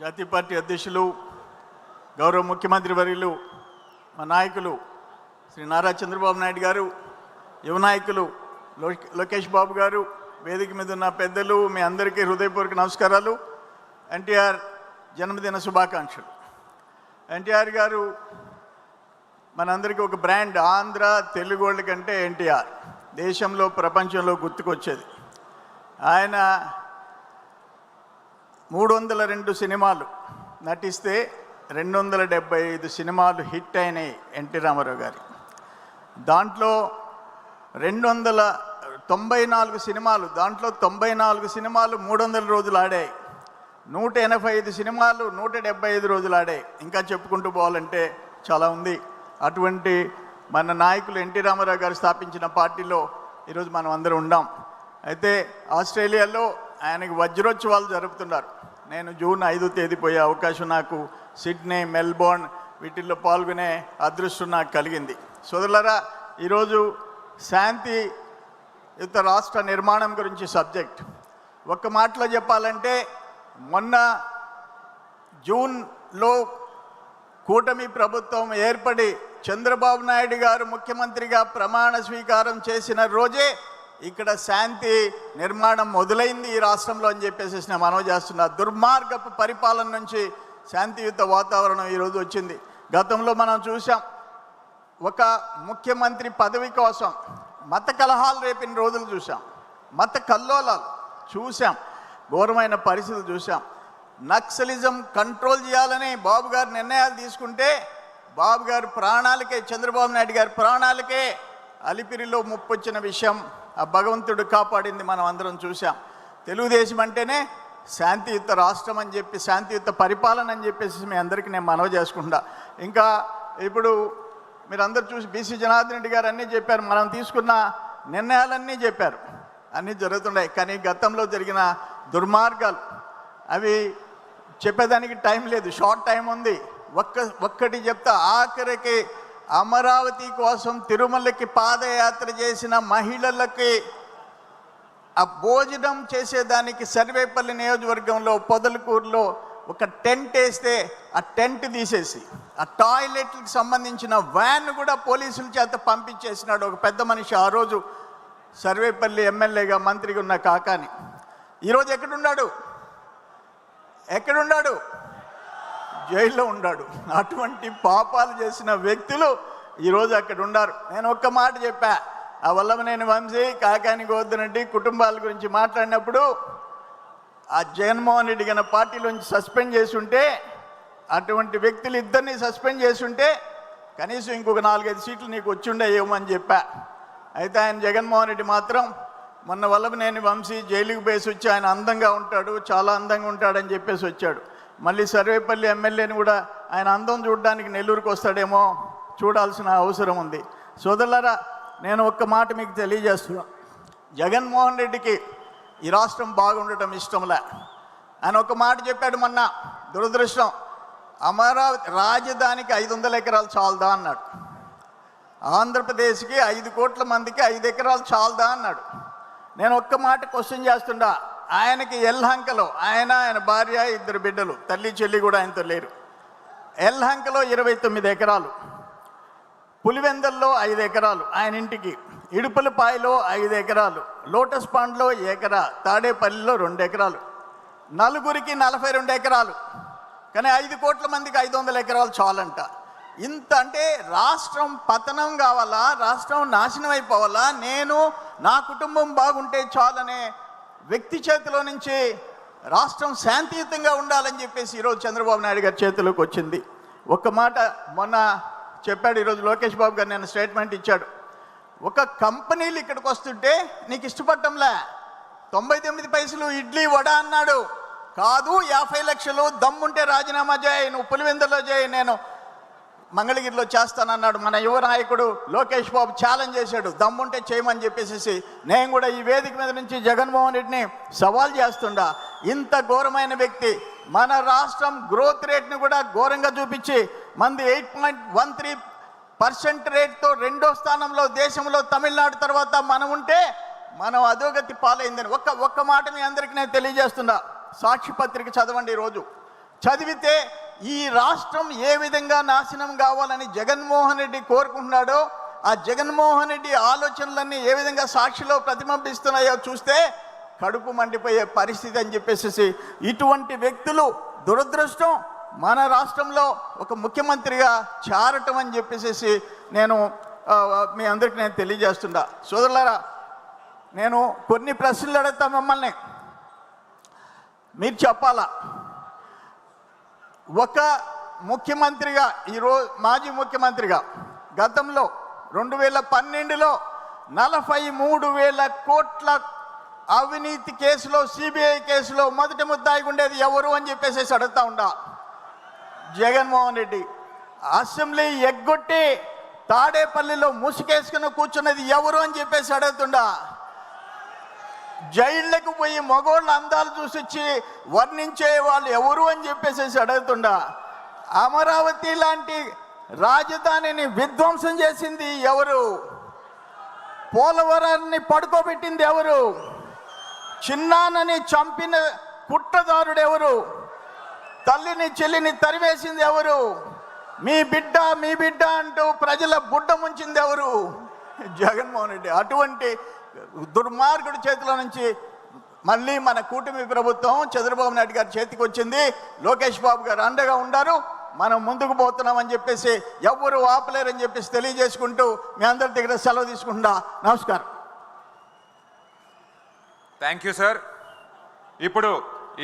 జాతీయ పార్టీ అధ్యక్షులు గౌరవ ముఖ్యమంత్రి వర్యులు మా నాయకులు శ్రీ నారా చంద్రబాబు నాయుడు గారు యువ నాయకులు లో- లోకేష్ బాబు గారు వేదిక మీద ఉన్న పెద్దలు మీ అందరికీ హృదయపూర్వక నమస్కారాలు. ఎన్టీఆర్ జన్మదిన శుభాకాంక్షలు. ఎన్టీఆర్ గారు మనందరికీ ఒక బ్రాండ్ ఆంధ్ర తెలుగు కంటే ఎన్టీఆర్. దేశంలో ప్రపంచంలో గుర్తుకొచ్చేది. ఆయన మూడు వందల రెండు సినిమాలు నటిస్తే రెండు వందల డెబ్బై ఐదు సినిమాలు హిట్ అయినాయి ఎన్టీ రామారావు గారి. దాంట్లో రెండు వందల తొంభై నాలుగు సినిమాలు దాంట్లో తొంభై నాలుగు సినిమాలు మూడు వందల రోజులు ఆడాయి. నూట ఎనభై ఐదు సినిమాలు నూట డెబ్బై ఐదు రోజులు ఆడాయి. ఇంకా చెప్పుకుంటూ పోవాలంటే చాలా ఉంది. అటువంటి మన నాయకులు ఎన్టీ రామారావు గారు స్థాపించిన పార్టీలో ఈరోజు మనం అందరం ఉండాం అయితే ఆస్ట్రేలియాలో ఆయనకి వజ్రోత్సవాలు జరుపుతున్నారు. నేను జూన్ ఐదో తేదీ పోయే అవకాశం నాకు సిడ్నీ మెల్బోర్న్ వీటిల్లో పాల్గొనే అదృష్టం నాకు కలిగింది. సోదరులరా ఈరోజు శాంతి యుత రాష్ట్ర నిర్మాణం గురించి సబ్జెక్ట్. ఒక్క మాటలో చెప్పాలంటే మొన్న జూన్లో కూటమి ప్రభుత్వం ఏర్పడి చంద్రబాబు నాయుడు గారు ముఖ్యమంత్రిగా ప్రమాణ స్వీకారం చేసిన రోజే ఇక్కడ శాంతి నిర్మాణం మొదలైంది ఈ రాష్ట్రంలో అని చెప్పేసి నేను మనవి చేస్తున్నా. దుర్మార్గపు పరిపాలన నుంచి శాంతియుత వాతావరణం ఈరోజు వచ్చింది. గతంలో మనం చూసాం ఒక ముఖ్యమంత్రి పదవి కోసం మత కలహాలు రేపిన రోజులు చూసాం మత కల్లోలాలు చూసాం ఘోరమైన పరిస్థితులు చూసాం నక్సలిజం కంట్రోల్ చేయాలని బాబు గారు నిర్ణయాలు తీసుకుంటే బాబు గారు ప్రాణాలకే చంద్రబాబు నాయుడు గారి ప్రాణాలకే అలిపిరిలో ముప్పొచ్చిన విషయం ఆ భగవంతుడు కాపాడింది మనం అందరం చూసాం తెలుగుదేశం అంటేనే శాంతియుత రాష్ట్రం అని చెప్పి శాంతియుత పరిపాలన అని చెప్పేసి మీ అందరికీ నేను మనవి చేసుకుంటా. ఇంకా ఇప్పుడు మీరు అందరు చూసి బీసీ జనార్దన్ రెడ్డి గారు అన్నీ చెప్పారు. మనం తీసుకున్న నిర్ణయాలన్నీ చెప్పారు. అన్నీ జరుగుతున్నాయి. కానీ గతంలో జరిగిన దుర్మార్గాలు అవి చెప్పేదానికి టైం లేదు. షార్ట్ టైం ఉంది. ఒక్క ఒక్కటి చెప్తా. ఆఖరికి అమరావతి కోసం తిరుమలకి పాదయాత్ర చేసిన మహిళలకి ఆ భోజనం చేసేదానికి సర్వేపల్లి నియోజకవర్గంలో పొదలకూరులో ఒక టెంట్ వేస్తే ఆ టెంట్ తీసేసి ఆ టాయిలెట్లకు సంబంధించిన వ్యాన్ కూడా పోలీసుల చేత పంపించేసినాడు ఒక పెద్ద మనిషి. ఆ రోజు సర్వేపల్లి ఎమ్మెల్యేగా మంత్రిగా ఉన్న కాకాని. ఈరోజు ఎక్కడున్నాడు? ఎక్కడున్నాడు? జైల్లో ఉన్నాడు అటువంటి పాపాలు చేసిన వ్యక్తులు ఈరోజు అక్కడ ఉన్నారు నేను ఒక్క మాట చెప్పా. ఆ వల్లభనేని వంశీ కాకాని గోవర్ధన్ కుటుంబాల గురించి మాట్లాడినప్పుడు ఆ జగన్మోహన్ రెడ్డి గన పార్టీలోంచి సస్పెండ్ చేసి ఉంటే అటువంటి వ్యక్తులు ఇద్దరిని సస్పెండ్ చేసి ఉంటే కనీసం ఇంకొక నాలుగైదు సీట్లు నీకు వచ్చిండేయేమో అని చెప్పా. అయితే ఆయన జగన్మోహన్ రెడ్డి మాత్రం మొన్న వల్లభనేని వంశీ జైలుకు వేసి వచ్చి ఆయన అందంగా ఉంటాడు చాలా అందంగా ఉంటాడని చెప్పేసి వచ్చాడు. మళ్ళీ సర్వేపల్లి ఎమ్మెల్యేని కూడా ఆయన అందం చూడడానికి నెల్లూరుకు వస్తాడేమో చూడాల్సిన అవసరం ఉంది. సోదరులారా నేను ఒక్క మాట మీకు తెలియజేస్తున్నా. జగన్మోహన్ రెడ్డికి ఈ రాష్ట్రం బాగుండటం ఇష్టంలే. ఆయన ఒక మాట చెప్పాడు మొన్న దురదృష్టం అమరావతి రాజధానికి ఐదు వందల ఎకరాలు చాలదా అన్నాడు. ఆంధ్రప్రదేశ్కి ఐదు కోట్ల మందికి ఐదు ఎకరాలు చాలదా అన్నాడు. నేను ఒక్క మాట క్వశ్చన్ చేస్తుండా ఆయనకి ఎల్హంకలో ఆయన ఆయన భార్య ఇద్దరు బిడ్డలు తల్లి చెల్లి కూడా ఆయనతో లేరు. ఎల్హంకలో ఇరవై తొమ్మిది ఎకరాలు పులివెందల్లో ఐదు ఎకరాలు ఆయన ఇంటికి ఇడుపులపాయలో ఐదు ఎకరాలు లోటస్ పాండ్లో ఎకరా తాడేపల్లిలో రెండు ఎకరాలు నలుగురికి నలభై రెండు ఎకరాలు. కానీ ఐదు కోట్ల మందికి ఐదు వందల ఎకరాలు చాలంట. ఇంత అంటే రాష్ట్రం పతనం కావాలా? రాష్ట్రం నాశనం అయిపోవాలా? నేను నా కుటుంబం బాగుంటే చాలనే వ్యక్తి చేతిలో నుంచి రాష్ట్రం శాంతియుతంగా ఉండాలని చెప్పేసి ఈరోజు చంద్రబాబు నాయుడు గారి చేతిలోకి వచ్చింది. ఒక మాట మొన్న చెప్పాడు ఈరోజు లోకేష్ బాబు గారు నేను స్టేట్మెంట్ ఇచ్చాడు. ఒక కంపెనీలు ఇక్కడికి వస్తుంటే నీకు ఇష్టపడటంలే తొంభై తొమ్మిది పైసలు ఇడ్లీ వడ అన్నాడు. కాదు యాభై లక్షలు దమ్ముంటే రాజీనామా చేయి నువ్వు పులివెందులో చేయి నేను మంగళగిరిలో చేస్తానన్నాడు. మన యువ నాయకుడు లోకేష్ బాబు ఛాలెంజ్ చేశాడు. దమ్ముంటే చేయమని చెప్పేసి నేను కూడా ఈ వేదిక మీద నుంచి జగన్మోహన్ రెడ్డిని సవాల్ చేస్తుండా. ఇంత ఘోరమైన వ్యక్తి మన రాష్ట్రం గ్రోత్ రేట్ని కూడా ఘోరంగా చూపించి మంది eight point one three percent రేట్తో రెండో స్థానంలో దేశంలో తమిళనాడు తర్వాత మనం ఉంటే మనం అధోగతి పాలైందని ఒక్క ఒక్క మాట మీ అందరికీ నేను తెలియజేస్తున్నా. సాక్షి పత్రిక చదవండి ఈరోజు. చదివితే ఈ రాష్ట్రం ఏ విధంగా నాశనం కావాలని జగన్మోహన్ రెడ్డి కోరుకుంటున్నాడో ఆ జగన్మోహన్ రెడ్డి ఆలోచనలన్నీ ఏ విధంగా సాక్షిలో ప్రతిబింబిస్తున్నాయో చూస్తే కడుపు మండిపోయే పరిస్థితి అని చెప్పేసి ఇటువంటి వ్యక్తులు దురదృష్టం మన రాష్ట్రంలో ఒక ముఖ్యమంత్రిగా చారటం అని చెప్పేసి నేను మీ అందరికి నేను తెలియజేస్తుండా సోదరులారా నేను కొన్ని ప్రశ్నలు అడుగుతా మిమ్మల్ని. మీరు చెప్పాలా? ఒక ముఖ్యమంత్రిగా ఈరోజు మాజీ ముఖ్యమంత్రిగా గతంలో రెండు వేల పన్నెండులో నలభై మూడు వేల కోట్ల అవినీతి కేసులో సిబిఐ కేసులో మొదటి ముద్దాయి ఉండేది ఎవరు అని చెప్పేసి అడుగుతా ఉండా. జగన్మోహన్ రెడ్డి. అసెంబ్లీ ఎగ్గొట్టి తాడేపల్లిలో ముసుకేసుకుని కూర్చున్నది ఎవరు అని చెప్పేసి అడుగుతుండా. జైళ్ళకు పోయి మగోళ్ళ అందాలు చూసొచ్చి వర్ణించే వాళ్ళు ఎవరు అని చెప్పేసి అడుగుతుండా. అమరావతి లాంటి రాజధానిని విధ్వంసం చేసింది ఎవరు? పోలవరాన్ని పడుకోబెట్టింది ఎవరు? చిన్నానని చంపిన కుట్రదారుడు ఎవరు? తల్లిని చెల్లిని తరివేసింది ఎవరు? మీ బిడ్డ మీ బిడ్డ అంటూ ప్రజల బుడ్డ ముంచింది ఎవరు? జగన్మోహన్ రెడ్డి. అటువంటి దుర్మార్గుడి చేతిలో నుంచి మళ్ళీ మన కూటమి ప్రభుత్వం చంద్రబాబు నాయుడు గారి చేతికి వచ్చింది. లోకేష్ బాబు గారు అండగా ఉండారు. మనం ముందుకు పోతున్నామని చెప్పేసి ఎవ్వరు ఆపలేరని చెప్పేసి తెలియజేసుకుంటూ మీ అందరి దగ్గర సెలవు తీసుకుంటా నమస్కారం. థ్యాంక్ యూ సార్ ఇప్పుడు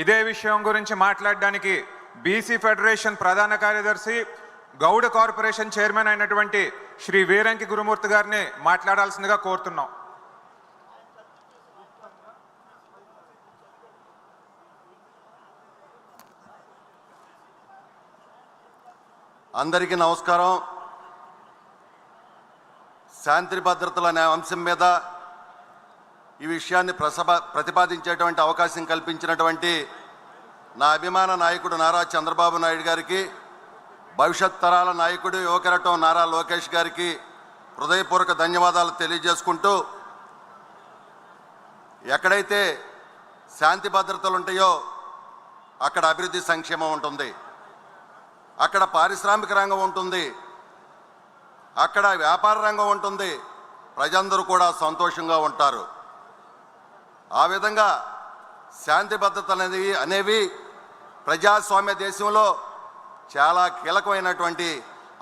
ఇదే విషయం గురించి మాట్లాడడానికి బీసీ ఫెడరేషన్ ప్రధాన కార్యదర్శి గౌడ కార్పొరేషన్ చైర్మన్ అయినటువంటి శ్రీ వీరంకి గురుమూర్తి గారిని మాట్లాడాల్సిందిగా కోరుతున్నాం. అందరికీ నమస్కారం. శాంతి భద్రతల అనే అంశం మీద ఈ విషయాన్ని ప్రసభ ప్రతిపాదించేటువంటి అవకాశం కల్పించినటువంటి నా అభిమాన నాయకుడు నారా చంద్రబాబు నాయుడు గారికి భవిష్యత్ తరాల నాయకుడు యువకరటం నారా లోకేష్ గారికి హృదయపూర్వక ధన్యవాదాలు తెలియజేసుకుంటూ ఎక్కడైతే శాంతి భద్రతలు ఉంటాయో అక్కడ అభివృద్ధి సంక్షేమం ఉంటుంది. అక్కడ పారిశ్రామిక రంగం ఉంటుంది. అక్కడ వ్యాపార రంగం ఉంటుంది. ప్రజలందరూ కూడా సంతోషంగా ఉంటారు. ఆ విధంగా శాంతి భద్రత అనేది అనేవి ప్రజాస్వామ్య దేశంలో చాలా కీలకమైనటువంటి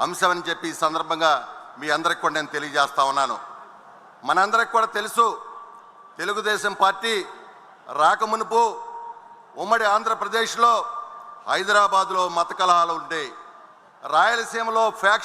అంశం అని చెప్పి ఈ సందర్భంగా మీ అందరికి కూడా నేను తెలియజేస్తా ఉన్నాను. మనందరికి కూడా తెలుసు తెలుగుదేశం పార్టీ రాకమునుపు ఉమ్మడి ఆంధ్రప్రదేశ్లో హైదరాబాద్లో మత కలహాలు ఉండేవి రాయలసీమలో ఫ్యాక్షన్